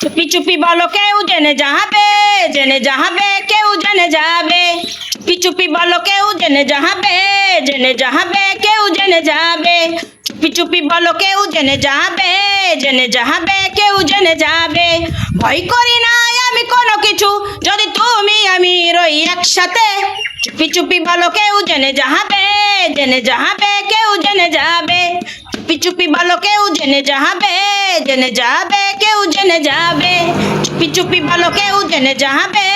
চুপি চুপি বলো কেউ জেনে যাবে জেনে যাবে কেউ জেনে যাবে। চুপি চুপি বলো কেউ জেনে যাবে জেনে যাবে কেউ জেনে যাবে। চুপি চুপি বলো কেউ জেনে যাবে জেনে যাবে কেউ জেনে যাবে। ভয় করি না আমি কোনো কিছু, যদি তুমি আমি রই একসাথে। চুপি চুপি বলো কেউ জেনে যাবে জেনে যাবে কেউ জেনে যাবে। চুপি চুপি বলো কেউ জেনে যাবে জেনে যাবে, কেউ জেনে যাবে। চুপি চুপি বলো, কেউ জেনে যাবে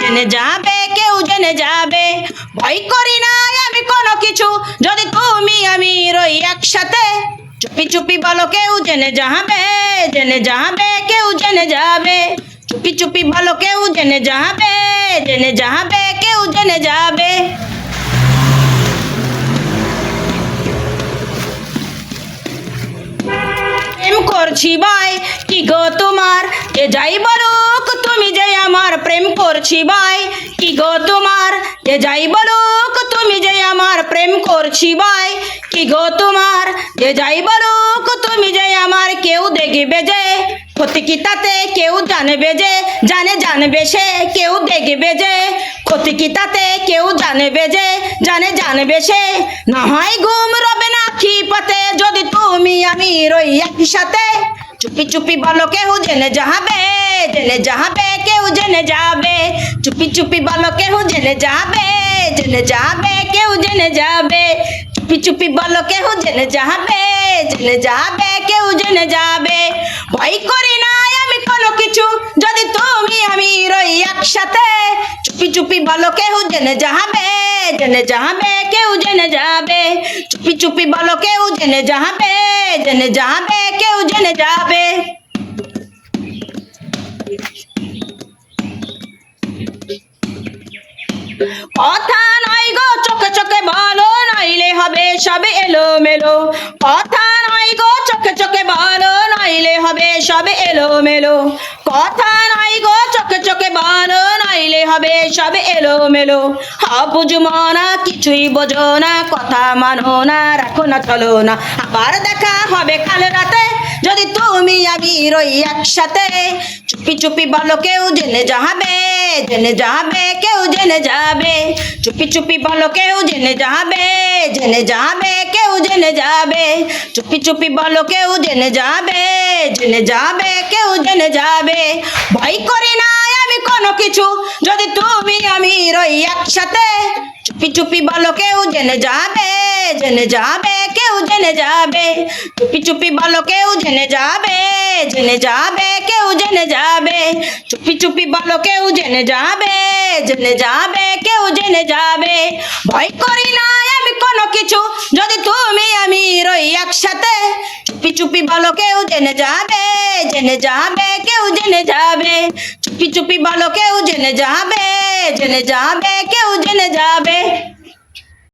জেনে যাবে, কেউ জেনে যাবে। ভয় করি না আমি কোনো কিছু, যদি তুমি আমি রই একসাথে। চুপি চুপি বলো, কেউ জেনে যাবে জেনে যাবে, কেউ জেনে যাবে। চুপি চুপি বলো, কেউ জেনে যাবে জেনে যাবে, কেউ জেনে যাবে। করছি ভাই, কি গো তোমার? যে যাই বলুক, তুমি যে আমার প্রেম করছি, ভাই, কি গো তোমার? যে যাই বলুক, তুমি যে আমার প্রেম করছি, ভাই, কি গো তোমার? যে যাই বলুক, তুমি যে আমার কেউ দেখবে যে, ক্ষতি কি তাতে কেউ জানবে যে, জানে জানবে সে কেউ দেখবে যে, ক্ষতি কি তাতে কেউ জানবে যে, জানে জানবে সে, না হয় ঘুম রবে না কি পথে যদি তুমি আমি রই একই সাথে চুপি চুপি বলো কেউ জেনে যাবে জেনে যাবে কেউ জেনে যাবে। চুপি চুপি বলো কেউ জেনে যাবে জেনে যাবে কেউ জেনে যাবে। চুপি চুপি বলো কেউ জেনে যাবে জেনে যাবে কেউ জেনে যাবে। ভয় করি না আমি কোনো কিছু, যদি তুমি আমি রই একসাথে। চুপি চুপি বলো কেউ জেনে যাবে জেনে যাবে কেউ জেনে যাবে। চুপি চুপি বলো কেউ জেনে যাবে জেনে যাবে, কেউ জেনে যাবে। কথা নয় গো, চোখে চোখে বলো, নইলে হবে সবে এলো মেলো কথা নয় গো, চোখে চোখে বলো, নইলে হবে সবে এলো মেলো কথা নয় গো, চোখে চোখে বলো নইলে হবে সবে এলো মেলো হা বুঝব না কিছুই বোঝো না, কথা মানো না, রাখো না, চলো না। আবার দেখা হবে কাল রাতে, যদি তুমি আমি রই একসাথে। চুপি চুপি বলো কেউ জেনে যাবে জেনে যাবে, কেউ জেনে যাবে। চুপি চুপি বলো কেউ জেনে যাবে জেনে যাবে জেনে যাবে? চুপি চুপি বলো কেউ জেনে যাবে? জেনে যাবে, কেউ জেনে যাবে? ভয় করি না আমি কোনো কিছু। যদি তুমি আমি রই একসাথে, চুপি চুপি বলো কেউ জেনে যাবে? জেনে যাবে, কেউ জেনে যাবে? চুপি চুপি বলো কেউ জেনে যাবে? জেনে যাবে, কেউ জেনে যাবে? চুপি চুপি বলো কেউ জেনে যাবে? জেনে যাবে, কেউ জেনে যাবে? ভয় করি না কিছু যদি তুমি আমি রই একসাথে, চুপি চুপি বলো কেউ জেনে যাবে জেনে যাবে, কেউ জেনে যাবে। চুপি চুপি বলো কেউ জেনে যাবে জেনে যাবে, কেউ জেনে যাবে।